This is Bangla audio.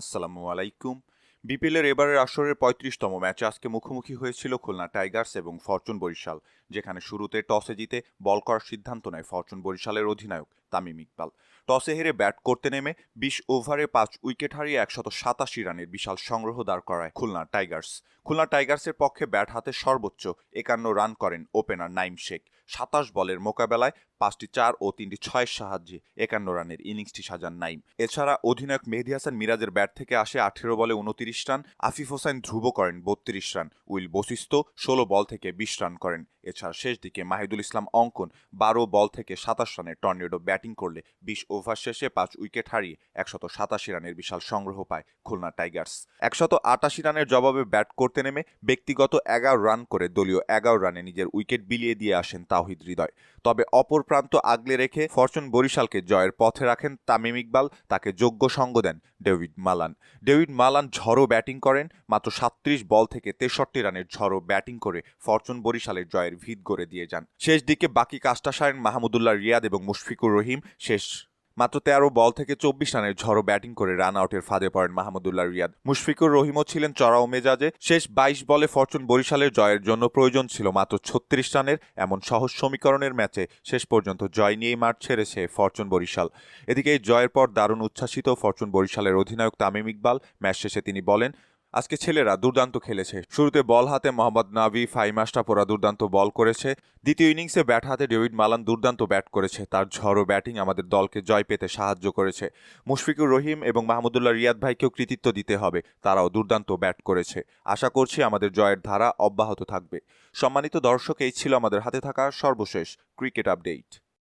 আসসালামু আলাইকুম। বিপিএলের এবারের আসরের পঁয়ত্রিশতম ম্যাচে আজকে মুখোমুখি হয়েছিল খুলনা টাইগার্স এবং ফরচুন বরিশাল, যেখানে শুরুতে টসে জিতে বল করার সিদ্ধান্ত নেয় ফরচুন বরিশালের অধিনায়ক তামিম ইকবাল। টসে হেরে ব্যাট করতে নেমে বিশ ওভারে পাঁচ উইকেট হারিয়ে একশত সাতাশি রানের বিশাল সংগ্রহ দাঁড় করায় খুলনা টাইগার্স। খুলনা টাইগার্সের পক্ষে ব্যাট হাতে সর্বোচ্চ একান্ন রান করেন ওপেনার নাইম শেখ। সাতাশ বলের মোকাবেলায় পাঁচটি চার ও তিনটি ছয়ের সাহায্যে একান্ন রানের ইনিংসটি সাজান নাইম। এছাড়া অধিনায়ক মেহেদি হাসান মিরাজের ব্যাট থেকে আসে আঠেরো বলে উনতিরিশ রান, আফিফ হোসেন ধ্রুব করেন বত্রিশ রান, উইল বশিষ্ঠ ষোলো বল থেকে বিশ রান করেন। এছাড়া শেষ দিকে মাহিদুল ইসলাম অঙ্কন বারো বল থেকে সাতাশ রানের টর্নেডো ব্যাটিং করলে বিশ ওভার শেষে পাঁচ উইকেট হারিয়ে একশত সাতাশি রানের বিশাল সংগ্রহ পায় খুলনা টাইগার্স। একশত আটাশি রানের জবাবে ব্যাট করতে নেমে ব্যক্তিগত এগারো রান করে দলীয় এগারো রানে নিজের উইকেট বিলিয়ে দিয়ে আসেন তাওহিদ হৃদয়। তবে অপর প্রান্ত আগলে রেখে ফরচুন বরিশালকে জয়ের পথে রাখেন তামিম ইকবাল। তাকে যোগ্য সঙ্গ দেন ডেভিড মালান। ডেভিড মালান ঝড়ো ব্যাটিং করেন। মাত্র সাত্রিশ বল থেকে তেষট্টি রানের ঝড়ো ব্যাটিং করে ফরচুন বরিশালের জয়ের ভিত গড়ে দিয়ে যান। শেষ দিকে বাকি কাজটা সারেন মাহমুদুল্লাহ রিয়াদ এবং মুশফিকুর রহিম। শেষ মাত্র তেরো বল থেকে চব্বিশ রানের ঝড়ো ব্যাটিং করে রান আউটের ফাঁদে পড়েন মাহমুদুল্লাহ রিয়াদ। মুশফিকুর রহিমও ছিলেন চড়াও মেজাজে। শেষ বাইশ বলে ফরচুন বরিশালের জয়ের জন্য প্রয়োজন ছিল মাত্র ছত্রিশ রানের। এমন সহজ সমীকরণের ম্যাচে শেষ পর্যন্ত জয় নিয়েই মাঠ ছেড়েছে ফরচুন বরিশাল। এদিকে এই জয়ের পর দারুণ উচ্ছ্বাসিত ফরচুন বরিশালের অধিনায়ক তামিম ইকবাল ম্যাচ শেষে তিনি বলেন আজকে ছেলেরা দুর্দান্ত খেলেছে। শুরুতে বল হাতে মোহাম্মদ নাভি ফাইমাস্টাপোরা দুর্দান্ত বল করেছে। দ্বিতীয় ইনিংসে ব্যাট হাতে ডেভিড মালান দুর্দান্ত ব্যাট করেছে। তার ঝড়ো ব্যাটিং আমাদের দলকে জয় পেতে সাহায্য করেছে। মুশফিকুর রহিম এবং মাহমুদুল্লাহ রিয়াদ ভাইকেও কৃতিত্ব দিতে হবে। তারাও দুর্দান্ত ব্যাট করেছে। আশা করছি আমাদের জয়ের ধারা অব্যাহত থাকবে। সম্মানিত দর্শক, এই ছিল আমাদের হাতে থাকা সর্বশেষ ক্রিকেট আপডেট।